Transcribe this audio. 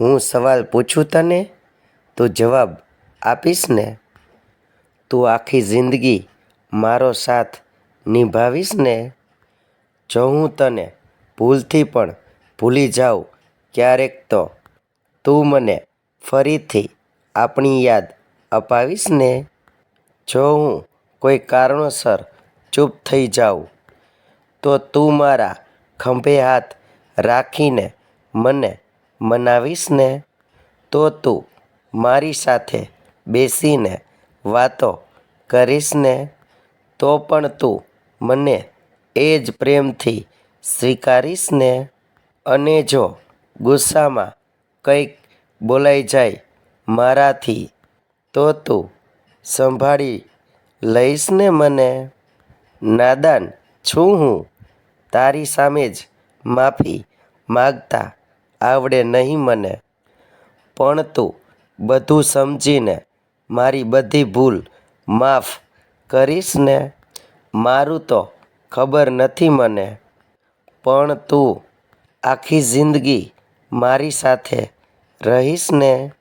હું સવાલ પૂછું તને? તું જવાબ આપીશ ને. તું આખી જિંદગી મારો સાથ નિભાવીશ ને? જો હું તને ભૂલથી પણ ભૂલી જાઉં ક્યારેક તો, તું મને ફરીથી આપણી યાદ અપાવીશ ને? જો હું કોઈ કારણોસર ચૂપ થઈ જાઉં, તો તું મારા ખંભે હાથ રાખીને મને મનાવીશ ને તો તું મારી સાથે બેસીને વાતો કરીશ ને તો પણ તું મને એ જ પ્રેમથી સ્વીકારીશ ને અને જો ગુસ્સામાં કંઈક બોલાઈ જાય મારાથી, તો તું સંભાળી લઈશ ને મને. નાદાન છું હું, તારી સામે જ માફી માંગતા આવડે નહીં મને. પણ તું બધું સમજીને મારી બધી ભૂલ માફ કરીશ ને? મારું તો ખબર નથી મને. પણ તું આખી જિંદગી મારી સાથે રહીશ ને?